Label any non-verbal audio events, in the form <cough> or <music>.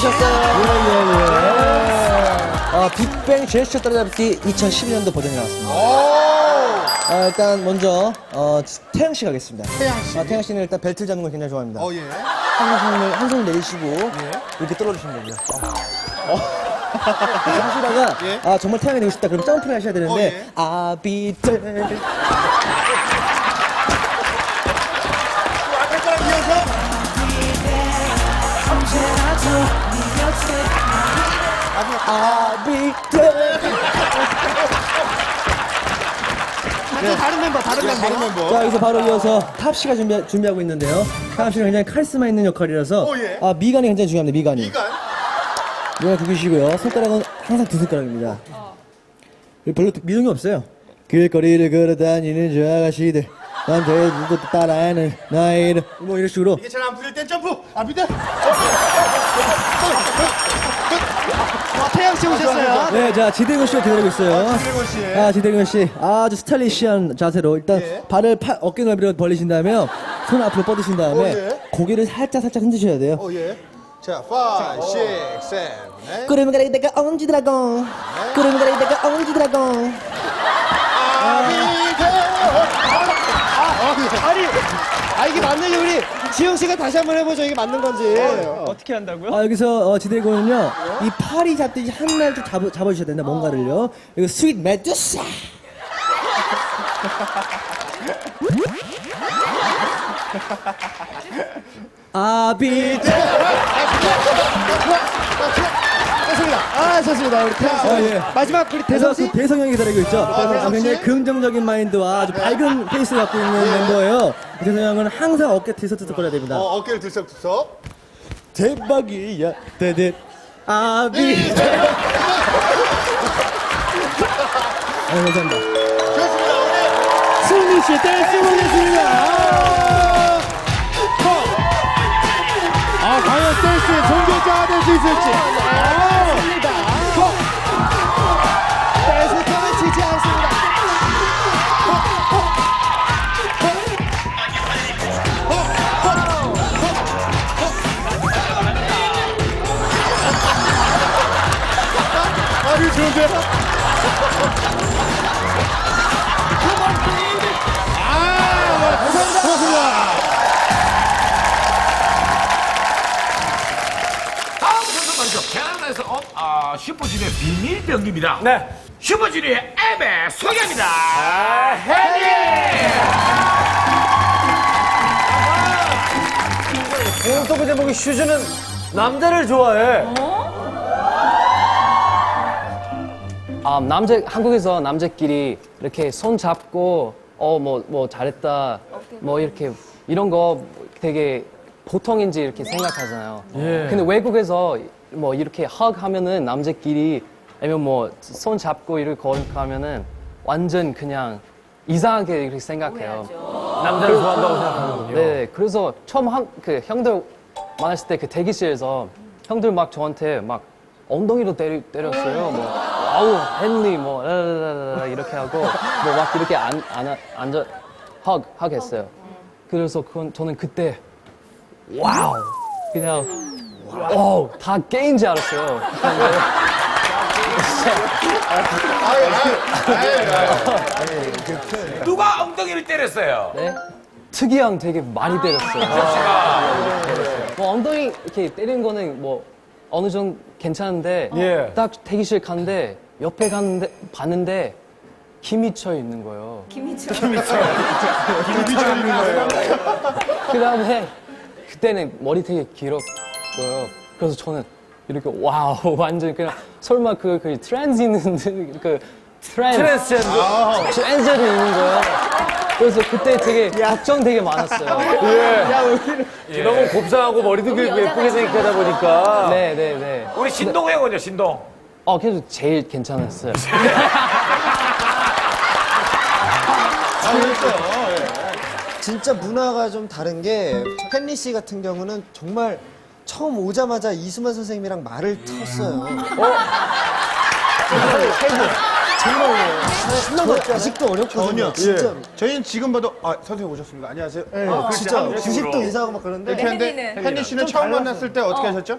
오셨어요. 아, 빅뱅 제스처 따라잡기 2012년도 버전이 나왔습니다. 아, 일단 먼저 어, 태양 씨 가겠습니다. 태양 씨. 아, 태양 씨는 일단 벨트 잡는 걸 굉장히 좋아합니다. 어, 예. 한 손을 한 손을 내리시고 이렇게 떨어주시면 됩니다. 이렇게 하시다가 예. 아 정말 태양이 되고 싶다 그럼 점프를 하셔야 되는데 어, 예. 아비들 다른 멤버, 다른 멤버. 다른 멤버. 자 여기서 바로 이어서 탑 씨가 준비, 준비하고 있는데요. 탑 씨는 굉장히 카리스마 있는 역할이라서 어, 예. 아 미간이 굉장히 중요합니다. 미간이. 미간 두 개시고요. 손가락은 항상 두 손가락입니다. 별로 미동이 없어요. 길거리를 걸어다니는 저 아가씨들 나한테 누구 따라하는 나이를 뭐 이런 식으로 이게 잘 안 풀릴 땐 점프. 아, 밑에. 와, 태양 씨 오셨어요. 네, 자 지대근 씨가 기다리고 있어요. 지대근 씨. 아, 지대근 씨 아주 스타일리시한 자세로 일단 예. 발을 팔, 어깨 넓이로 벌리신 다음에 손 앞으로 뻗으신 다음에 어, 예. 고개를 살짝 살짝 흔드셔야 돼요. 어, 예. 자, 5, 6, 7, 8. 구름 가리다가 엉지더라고 구름 가리다가 엉지더라고 아 니, 아, 이게 맞는지 우리 지영 씨가 다시 한번 해보죠. 이게 맞는 건지. 어떻게 한다고요? 아 여기서 어, 지대근은요 이 팔이 잡듯이 한날 좀 잡아, 잡아주셔야 된다 뭔가를요 이거 스윗 메두사 <laughs> 아비들 좋습니다. 아, 좋습니다. 우리 씨. 어, 예. 마지막 우리 대성 씨. 그 대성 형이 기다리고 있죠. 아, 굉장히 긍정적인 마인드와 아주 밝은 페이스를 갖고 있는 멤버예요. 대성 형은 항상 어깨 뒤서트거려야 됩니다. 어, 어깨를 들썩들썩. 대박이야, 대대 아비. 아, 감사합니다. 좋습니다. 우리 승리 씨 댄스 보겠습니다. 아, 과연 댄스의 종교자가 될 수 있을지. 좋 좋은데? 아, 감사합니다. 고맙습니다. 다음 선수 말이죠. 캐나다에서 온 아, 슈퍼주니어의 비밀병기입니다. 네. 슈퍼주니어의 앱에 소개합니다. 혜리! 공토크 제목이 슈즈는 남자를 좋아해. 아, 남자 한국에서 남자끼리 이렇게 손 잡고 어 뭐 뭐 잘했다 뭐 이렇게 이런 거 되게 보통인지 이렇게 생각하잖아요. 근데 외국에서 뭐 이렇게 hug 하면은 남자끼리 아니면 뭐 손 잡고 이렇게 걸어가면은 완전 그냥 이상하게 이렇게 생각해요. 남자를 좋아한다고 생각하는군요. 네, 그래서 처음 한, 그 형들 만났을 때 그 대기실에서 형들 막 저한테 막 엉덩이로 때리, 때렸어요. 뭐 아우 했니 뭐 라라라라 이렇게 하고 뭐 막 이렇게 안, 안, 앉아 헉 하겠어요. 그래서 그건 저는 그때 와우 그냥 와우 다 게임인 줄 알았어요. 누가 엉덩이를 때렸어요? 네? 특이한 되게 많이 때렸어요. 뭐 엉덩이 이렇게 때리는 거는 뭐 어느 정도 괜찮은데 예. 딱 대기실 갔는데 옆에 갔는데 봤는데 김희철 있는 거예요. 김희철 있는 거예요. 그 다음에 그때는 머리 되게 길었고요. 그래서 저는 이렇게 와우 완전 그냥 설마 그, 그 트랜스 있는 그 트랜스 트랜스젠더. 트랜스를 있는 거예요. 그래서 그때 되게 걱정 되게 많았어요. 너무 곱상하고 머리도 길고 예쁘게 생각하다 보니까. 네, 네, 네. 우리 신동 형은요, 신동. 어, 그래서 제일 괜찮았어요. <laughs> 진짜 문화가 좀 다른 게 헨리 씨 같은 경우는 정말 처음 오자마자 이수만 선생님이랑 말을 텄어요. 정말요. 저 아직도 어렵거든요. 진짜. 예. 저희는 지금 봐도 아 선생님 오셨습니다. 안녕하세요. 아, 진짜 90도 인사하고 막 그러는데 이렇게 하는데 헨리 씨는 처음 만났을 때 어떻게 하셨죠?